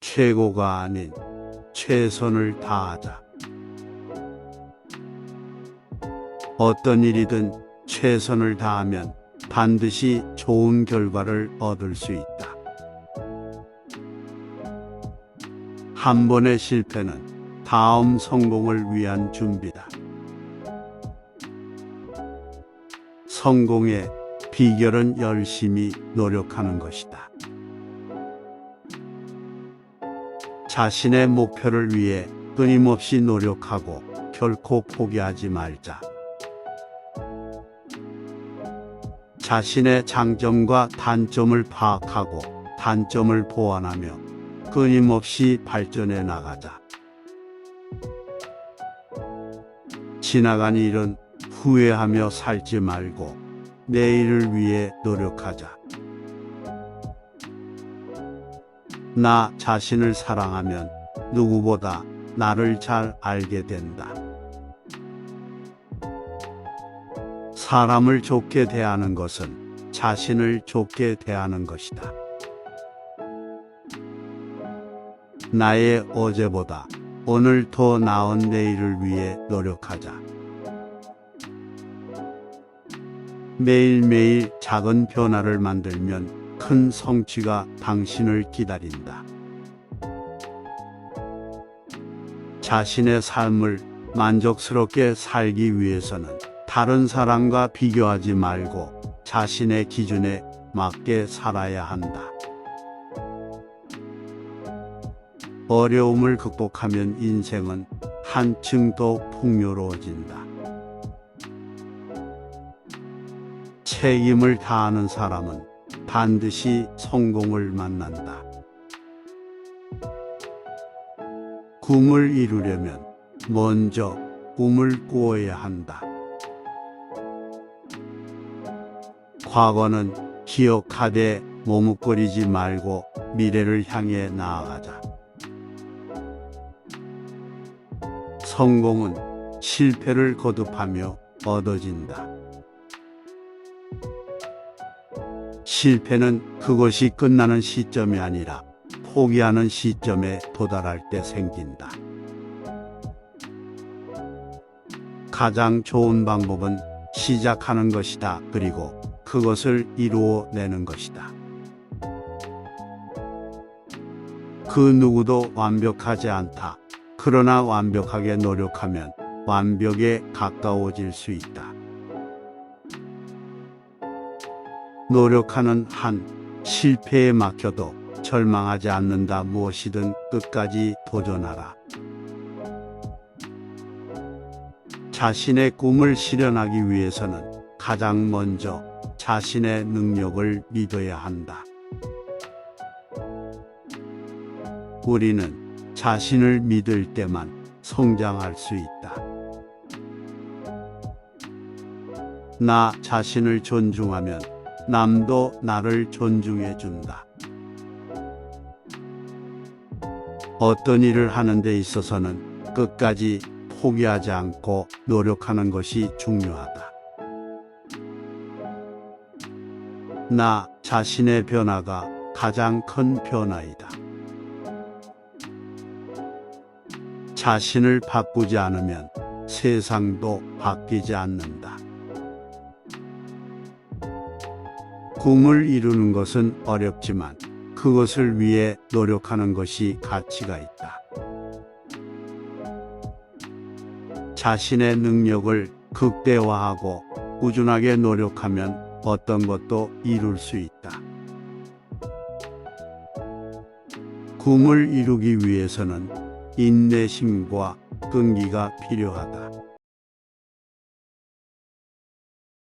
최고가 아닌 최선을 다하자. 어떤 일이든 최선을 다하면 반드시 좋은 결과를 얻을 수 있다. 한 번의 실패는 다음 성공을 위한 준비다. 성공의 비결은 열심히 노력하는 것이다. 자신의 목표를 위해 끊임없이 노력하고 결코 포기하지 말자. 자신의 장점과 단점을 파악하고 단점을 보완하며 끊임없이 발전해 나가자. 지나간 일은 후회하며 살지 말고 내일을 위해 노력하자. 나 자신을 사랑하면 누구보다 나를 잘 알게 된다. 사람을 좋게 대하는 것은 자신을 좋게 대하는 것이다. 나의 어제보다 오늘 더 나은 내일을 위해 노력하자. 매일매일 작은 변화를 만들면 큰 성취가 당신을 기다린다. 자신의 삶을 만족스럽게 살기 위해서는 다른 사람과 비교하지 말고 자신의 기준에 맞게 살아야 한다. 어려움을 극복하면 인생은 한층 더 풍요로워진다. 책임을 다하는 사람은 반드시 성공을 만난다. 꿈을 이루려면 먼저 꿈을 꾸어야 한다. 과거는 기억하되 머뭇거리지 말고 미래를 향해 나아가자. 성공은 실패를 거듭하며 얻어진다. 실패는 그것이 끝나는 시점이 아니라 포기하는 시점에 도달할 때 생긴다. 가장 좋은 방법은 시작하는 것이다. 그리고 그것을 이루어내는 것이다. 그 누구도 완벽하지 않다. 그러나 완벽하게 노력하면 완벽에 가까워질 수 있다. 노력하는 한 실패에 막혀도 절망하지 않는다. 무엇이든 끝까지 도전하라. 자신의 꿈을 실현하기 위해서는 가장 먼저 자신의 능력을 믿어야 한다. 우리는 자신을 믿을 때만 성장할 수 있다. 나 자신을 존중하면 남도 나를 존중해 준다. 어떤 일을 하는 데 있어서는 끝까지 포기하지 않고 노력하는 것이 중요하다. 나 자신의 변화가 가장 큰 변화이다. 자신을 바꾸지 않으면 세상도 바뀌지 않는다. 꿈을 이루는 것은 어렵지만 그것을 위해 노력하는 것이 가치가 있다. 자신의 능력을 극대화하고 꾸준하게 노력하면 어떤 것도 이룰 수 있다. 꿈을 이루기 위해서는 인내심과 끈기가 필요하다.